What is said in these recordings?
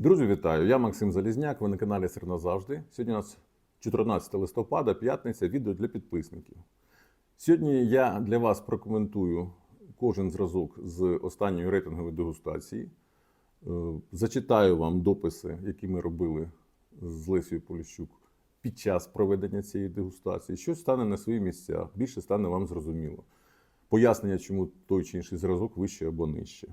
Друзі, вітаю! Я Максим Залізняк. Ви на каналі Сир назавжди. Сьогодні у нас 14 листопада, п'ятниця, відео для підписників. Сьогодні я для вас прокоментую кожен зразок з останньої рейтингової дегустації. Е, Зачитаю вам дописи, які ми робили з Лесією Поліщук під час проведення цієї дегустації. Щось стане на свої місця, більше стане вам зрозуміло. Пояснення, чому той чи інший зразок вище або нижче.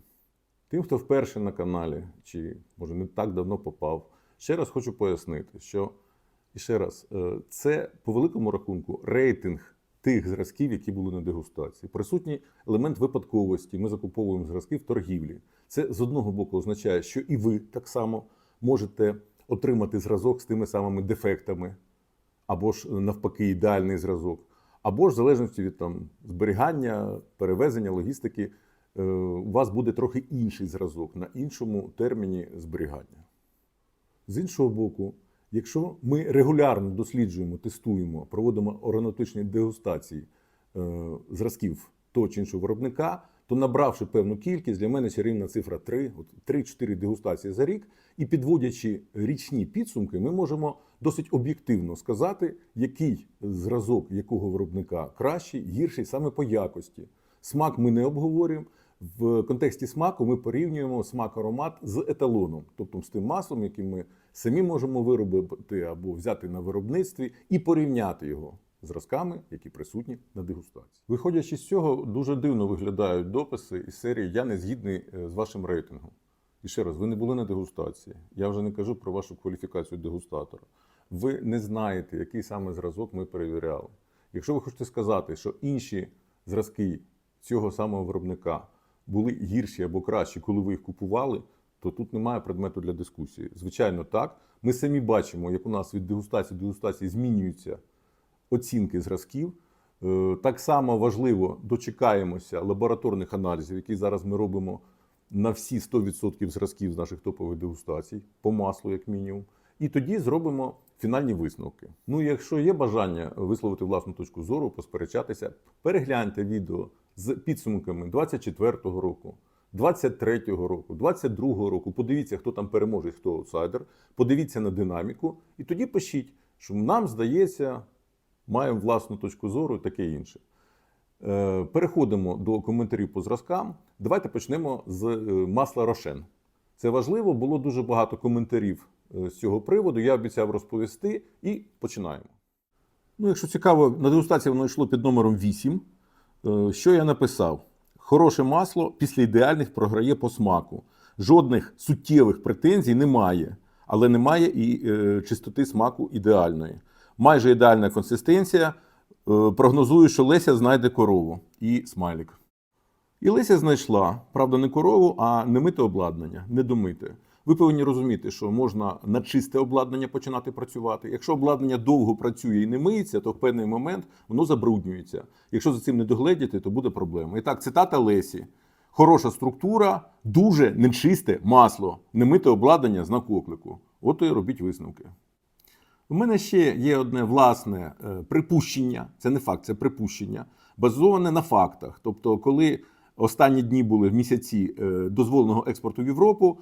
Тим, хто вперше на каналі, чи може не так давно попав, ще раз хочу пояснити, що і ще раз, е, це по великому рахунку рейтинг тих зразків, які були на дегустації. Присутній елемент випадковості. Ми закуповуємо зразки в торгівлі. Це з одного боку означає, що і ви так само можете отримати зразок з тими самими дефектами, або ж навпаки, ідеальний зразок, або ж в залежності від там зберігання, перевезення, логістики е, у вас буде трохи інший зразок на іншому терміні зберігання. З іншого боку, якщо ми регулярно досліджуємо, тестуємо, проводимо аеронавтичні дегустації е, зразків того чи іншого виробника, то набравши певну кількість, для мене чарівна цифра 3, от 3-4 дегустації за рік, і підводячи річні підсумки, ми можемо досить об'єктивно сказати, який зразок якого виробника кращий, гірший саме по якості. Смак ми не обговорюємо. В контексті смаку ми порівнюємо смак аромат з еталоном, тобто з тим маслом, яким ми самі можемо виробити або взяти на виробництві, і порівняти його зразками, які присутні на дегустації. Виходячи з цього, дуже дивно виглядають дописи із серії Я не згідний е, з вашим рейтингом. І ще раз, ви не були на дегустації. Я вже не кажу про вашу кваліфікацію дегустатора. Ви не знаєте, який саме зразок ми перевіряли. Якщо ви хочете сказати, що інші зразки цього самого виробника були гірші або кращі, коли ви їх купували, то тут немає предмету для дискусії. Звичайно, так. Ми самі бачимо, як у нас від дегустації до дегустації змінюються оцінки зразків. Е, Так само важливо дочекаємося лабораторних аналізів, які зараз ми робимо на всі 100% зразків з наших топових дегустацій, по маслу, як мінімум. І тоді зробимо фінальні висновки. Ну, якщо є бажання висловити власну точку зору, посперечатися, перегляньте відео з підсумками 24-го року, 23-го року, 22-го року. Подивіться, хто там переможе, хто аутсайдер. Подивіться на динаміку, і тоді пишіть, що нам здається, маємо власну точку зору і таке інше. Е, Переходимо до коментарів по зразкам. Давайте почнемо з е, масла Рошен. Це важливо, було дуже багато коментарів е, з цього приводу. Я обіцяв розповісти і починаємо. Ну, якщо цікаво, на дегустації воно йшло під номером 8. Е, Що я написав? Хороше масло після ідеальних програє по смаку. Жодних суттєвих претензій немає, але немає і е, чистоти смаку ідеальної. Майже ідеальна консистенція. Е, Прогнозую, що Леся знайде корову і смайлик. І Леся знайшла, правда, не корову, а немите обладнання, недомите. Ви повинні розуміти, що можна на чисте обладнання починати працювати. Якщо обладнання довго працює і не миється, то в певний момент воно забруднюється. Якщо за цим не догледіти, то буде проблема. І так, цитата Лесі: хороша структура, дуже нечисте масло, немите обладнання, знак оклику. От і робіть висновки. У мене ще є одне власне е, припущення, це не факт, це припущення, базоване на фактах. Тобто, коли останні дні були в місяці е, дозволеного експорту в Європу,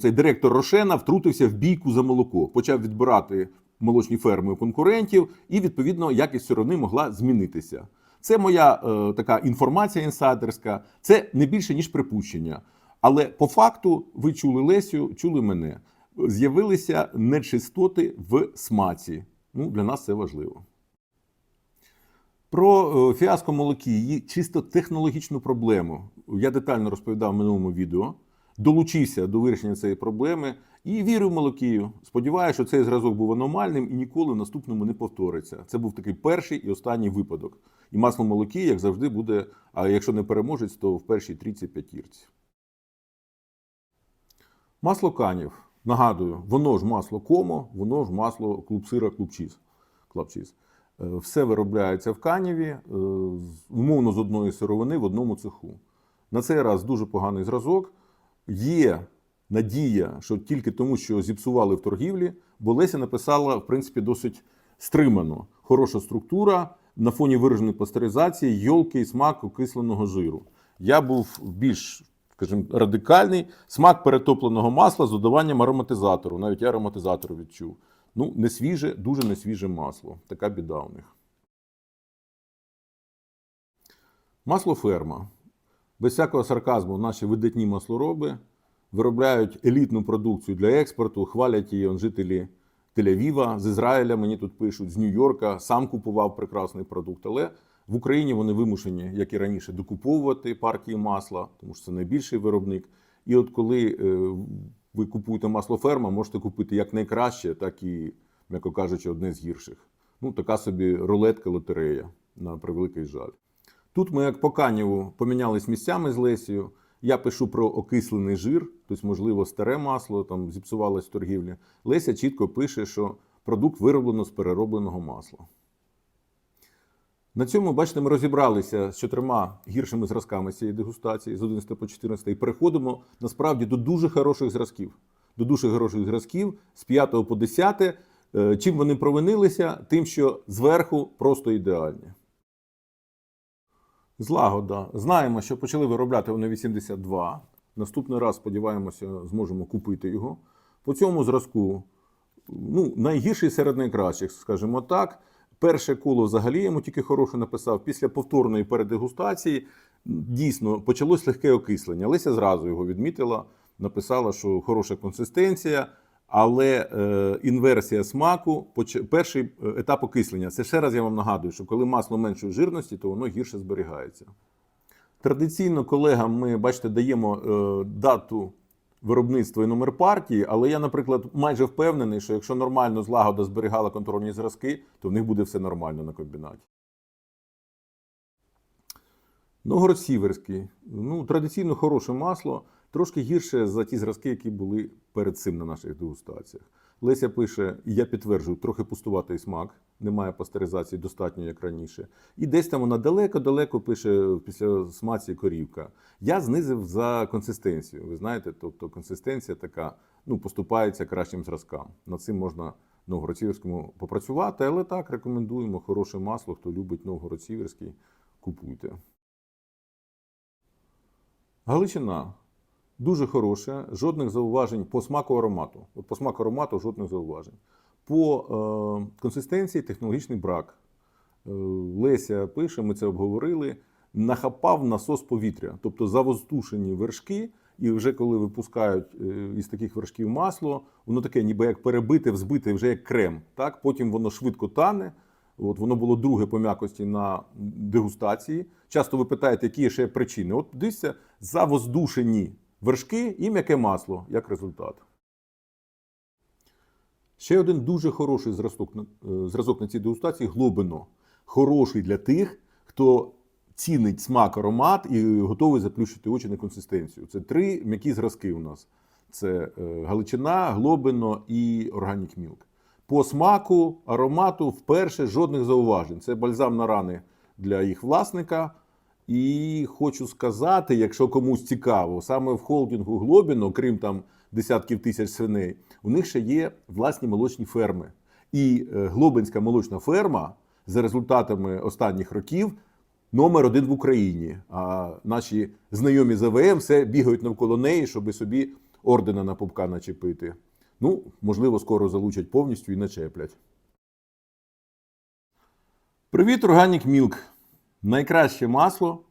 цей директор Рошена втрутився в бійку за молоко, почав відбирати молочні ферми у конкурентів, і відповідно якість сировини могла змінитися. Це моя е, така інформація інсайдерська, це не більше ніж припущення. Але по факту ви чули Лесю, чули мене. З'явилися нечистоти в смаці. Ну, для нас це важливо. Про е, фіаско молоки, її чисто технологічну проблему. Я детально розповідав в минулому відео. Долучився до вирішення цієї проблеми і вірю в молокію. Сподіваюся, що цей зразок був аномальним і ніколи в наступному не повториться. Це був такий перший і останній випадок. І масло молоки, як завжди, буде, а якщо не переможець, то в першій трійці п'ятірці. Масло канів. Нагадую, воно ж масло комо, воно ж масло клубсира клубчіз. клабчіз. Е, Все виробляється в каніві, е, умовно з одної сировини в одному цеху. На цей раз дуже поганий зразок. Є надія, що тільки тому, що зіпсували в торгівлі, бо Леся написала, в принципі, досить стримано. Хороша структура на фоні вираженої пастеризації, йолки і смак окисленого жиру. Я був більш скажімо, радикальний смак перетопленого масла з додаванням ароматизатору. Навіть я ароматизатору відчув. Ну, не свіже, дуже не свіже масло. Така біда у них. Масло ферма. Без всякого сарказму наші видатні маслороби виробляють елітну продукцію для експорту, хвалять її жителі Тель-Авіва, з Ізраїля мені тут пишуть, з Нью-Йорка, сам купував прекрасний продукт. Але в Україні вони вимушені, як і раніше, докуповувати партії масла, тому що це найбільший виробник. І от коли е, ви купуєте масло ферма, можете купити як найкраще, так і, м'яко кажучи, одне з гірших. Ну, така собі рулетка лотерея, на превеликий жаль. Тут ми, як по Канєву, помінялись місцями з Лесією. Я пишу про окислений жир, тобто, можливо, старе масло там зіпсувалось в торгівлі. Леся чітко пише, що продукт вироблено з переробленого масла. На цьому, бачите, ми розібралися з чотирма гіршими зразками цієї дегустації з 11 по 14 і переходимо насправді до дуже хороших зразків. До дуже хороших зразків з 5 по 10. Е, Чим вони провинилися? Тим, що зверху просто ідеальні. Злагода. Знаємо, що почали виробляти вони 82. Наступний раз, сподіваємося, зможемо купити його. По цьому зразку, ну, найгірший серед найкращих, скажімо так. Перше коло взагалі йому тільки хороше написав. Після повторної передегустації дійсно почалось легке окислення. Леся зразу його відмітила, написала, що хороша консистенція, але е, інверсія смаку, поч- перший е, етап окислення. Це ще раз я вам нагадую, що коли масло меншої жирності, то воно гірше зберігається. Традиційно колегам ми, бачите, даємо е, дату виробництва і номер партії, але я, наприклад, майже впевнений, що якщо нормально злагода зберігала контрольні зразки, то в них буде все нормально на комбінаті. Новгород-Сіверський. Ну, традиційно хороше масло, трошки гірше за ті зразки, які були перед цим на наших дегустаціях. Леся пише, я підтверджую, трохи пустуватий смак, немає пастеризації достатньо, як раніше. І десь там вона далеко-далеко пише після смаці корівка. Я знизив за консистенцію. Ви знаєте, тобто консистенція така ну, поступається кращим зразкам. Над цим можна Новгород-Сіверському попрацювати, але так рекомендуємо хороше масло. Хто любить Новгород-Сіверський, купуйте. Галичина дуже хороша, жодних зауважень по смаку аромату. От по смаку аромату жодних зауважень. По е, консистенції технологічний брак. Е, Леся пише, ми це обговорили. Нахапав насос повітря, тобто завоздушені вершки, і вже коли випускають е, із таких вершків масло, воно таке, ніби як перебите, взбите, вже як крем. Так? Потім воно швидко тане. От воно було друге по м'якості на дегустації. Часто ви питаєте, які є ще причини. От дивіться, завоздушені вершки і м'яке масло як результат. Ще один дуже хороший зразок, е, зразок на цій дегустації глобино. Хороший для тих, хто цінить смак, аромат і готовий заплющити очі на консистенцію. Це три м'які зразки у нас: це е, галичина, глобино і органік мілк. По смаку, аромату вперше жодних зауважень. Це бальзам на рани для їх власника. І хочу сказати, якщо комусь цікаво, саме в холдингу Глобіно, крім там десятків тисяч свиней, у них ще є власні молочні ферми. І е, Глобинська молочна ферма за результатами останніх років номер один в Україні. А наші знайомі з АВМ все бігають навколо неї, щоб собі ордена на пупка начепити. Ну, можливо, скоро залучать повністю і начеплять. Привіт, Organic Milk. Найкраще масло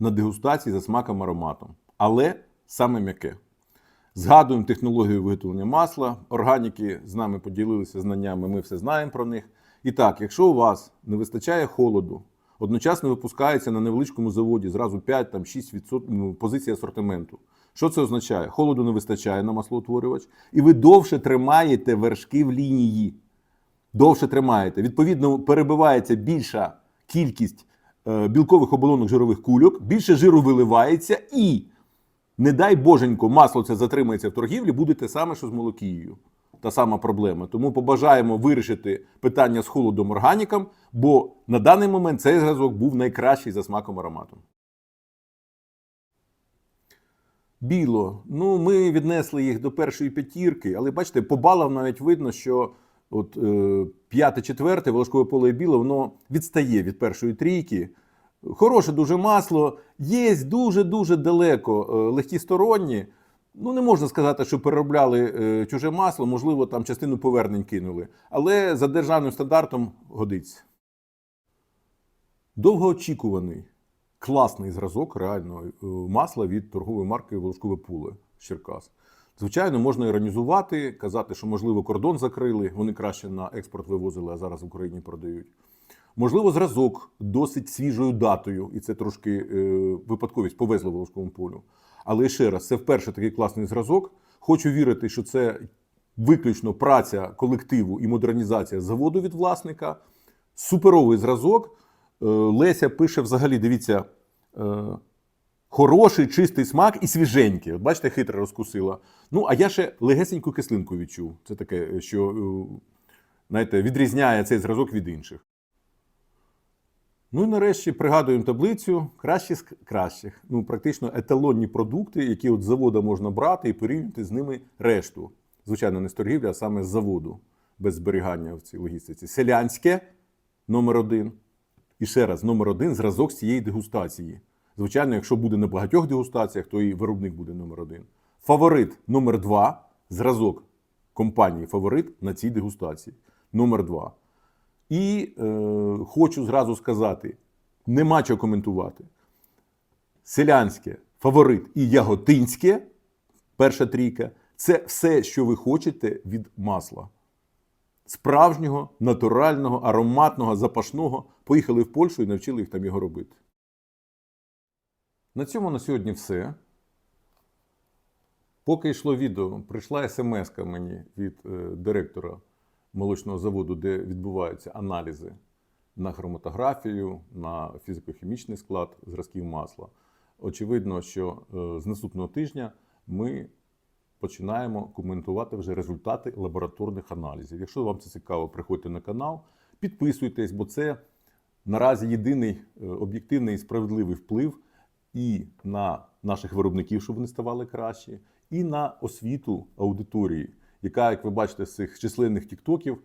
на дегустації за смаком ароматом, але саме м'яке. Згадуємо технологію виготовлення масла. Органіки з нами поділилися знаннями, ми все знаємо про них. І так, якщо у вас не вистачає холоду, одночасно випускається на невеличкому заводі зразу 5-6% ну, позицій асортименту. Що це означає? Холоду не вистачає на маслоутворювач, і ви довше тримаєте вершки в лінії довше тримаєте. Відповідно, перебивається більша кількість білкових оболонок жирових кульок, більше жиру виливається, і, не дай боженько, масло це затримається в торгівлі, буде те саме, що з молокією. Та сама проблема. Тому побажаємо вирішити питання з холодом органікам, бо на даний момент цей зразок був найкращий за смаком ароматом. Біло. Ну, ми віднесли їх до першої п'ятірки, але бачите, по балам навіть видно, що от е, п'яте, четверте волошкове поле і біле, воно відстає від першої трійки. Хороше дуже масло. Є дуже-дуже далеко е, легкісторонні. Ну, не можна сказати, що переробляли е, чуже масло, можливо, там частину повернень кинули. Але за державним стандартом годиться. Довгоочікуваний, класний зразок реально масла від торгової марки Волошкове Пуле з Черкас. Звичайно, можна іронізувати, казати, що можливо кордон закрили, вони краще на експорт вивозили, а зараз в Україні продають. Можливо, зразок досить свіжою датою, і це трошки е, випадковість повезли волошковому полю. Але ще раз, це вперше такий класний зразок. Хочу вірити, що це виключно праця колективу і модернізація заводу від власника. Суперовий зразок. Е, Леся пише взагалі, дивіться, е, хороший, чистий смак і свіженький. От бачите, хитро розкусила. Ну, а я ще легесеньку кислинку відчув. Це таке, що е, знаєте, відрізняє цей зразок від інших. Ну і нарешті пригадуємо таблицю кращі з кращих. Ну, практично еталонні продукти, які от з заводу можна брати і порівняти з ними решту. Звичайно, не з торгівлі, а саме з заводу, без зберігання в цій логістиці. Селянське номер один. І ще раз, номер один зразок з цієї дегустації. Звичайно, якщо буде на багатьох дегустаціях, то і виробник буде номер один. Фаворит номер два. Зразок компанії Фаворит на цій дегустації. Номер два. І е, хочу зразу сказати: нема чого коментувати. Селянське, фаворит і яготинське, перша трійка це все, що ви хочете від масла. Справжнього, натурального, ароматного, запашного. Поїхали в Польщу і навчили їх там його робити. На цьому на сьогодні все. Поки йшло відео, прийшла смс мені від е, директора молочного заводу, де відбуваються аналізи на хроматографію, на фізико-хімічний склад зразків масла. Очевидно, що е, з наступного тижня ми починаємо коментувати вже результати лабораторних аналізів. Якщо вам це цікаво, приходьте на канал, підписуйтесь, бо це наразі єдиний е, об'єктивний і справедливий вплив і на наших виробників, щоб вони ставали кращі, і на освіту аудиторії, яка, як ви бачите, з цих численних тіктоків,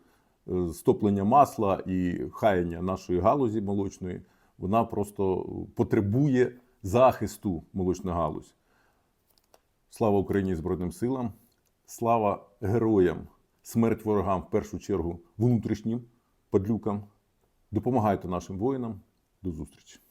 е, стоплення масла і хаяння нашої галузі молочної, вона просто потребує захисту молочна галузь. Слава Україні Збройним силам! Слава героям! Смерть ворогам в першу чергу внутрішнім падлюкам. Допомагайте нашим воїнам. До зустрічі!